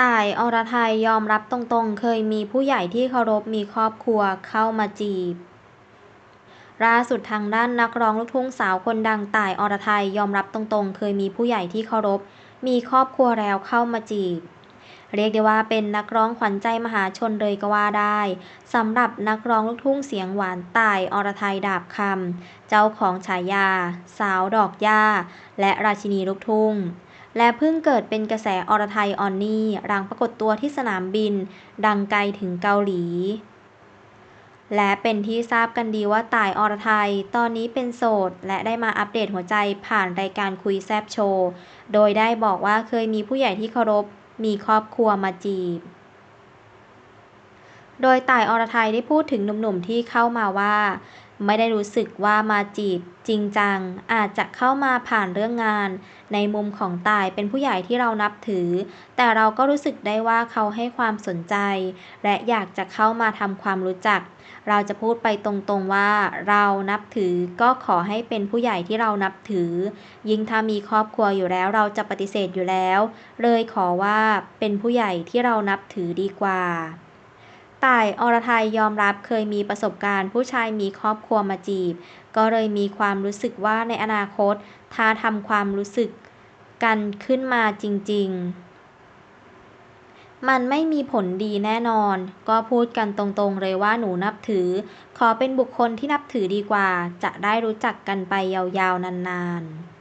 ต่าย อรไทย ยอมรับตรงๆ เคยมีผู้ใหญ่ที่เคารพมีครอบครัวเข้ามาจีบล่าสุดทางด้านนักร้องลูกทุ่งสาวคนดังต่าย อรไทย ยอมรับตรงๆ เคยมีผู้ใหญ่ที่เคารพ มีครอบครัวแล้วเข้ามาจีบ เรียกได้ว่าเป็นนักร้องขวัญใจมหาชนเลยก็ว่าได้สำหรับนักร้องลูกทุ่งเสียงหวานต่ายอรไทยดาบคำเจ้าของฉายา สาวดอกหญ้า และราชินีลูกทุ่ง และเพิ่งเกิดเป็นกระแสอรไทยออนนี่หลังปรากฏตัวที่สนามบิน ดังไกลถึงเกาหลี และเป็นที่ทราบกันดีว่าต่ายอรไทย ตอนนี้เป็นโสด และได้มาอัปเดตหัวใจผ่านรายการคุยแซบโชว์ โดยได้บอกว่าเคยมีผู้ใหญ่ที่เคารพมีครอบครัวมาจีบ โดยต่ายอรไทยได้พูดถึงหนุ่มๆที่เข้ามาว่า ไม่ได้รู้สึกว่ามาจีบจริงจัง อาจจะเข้ามาผ่านเรื่องงาน ในมุมของต่ายเป็นผู้ใหญ่ที่เรานับถือ แต่เราก็รู้สึกได้ว่าเขาให้ความสนใจ และอยากจะเข้ามาทำความรู้จัก เราจะพูดไปตรงๆว่าเรานับถือก็ขอให้เป็นผู้ใหญ่ที่เรานับถือ ยิ่งถ้ามีครอบครัวอยู่แล้วเราจะปฏิเสธอยู่แล้ว เลยขอว่าเป็นผู้ใหญ่ที่เรานับถือดีกว่า ต่าย อรไทยยอมรับเคยมีประสบการณ์ผู้ชายมีครอบครัวมาจีบ ก็เลยมีความรู้สึกว่าในอนาคต ถ้าทำความรู้สึกกันขึ้นมาจริง ๆ มันไม่มีผลดีแน่นอน ก็พูดกันตรงๆเลยว่าหนูนับถือ ขอเป็นบุคคลที่นับถือดีกว่า จะได้รู้จักกันไปยาวๆนานๆ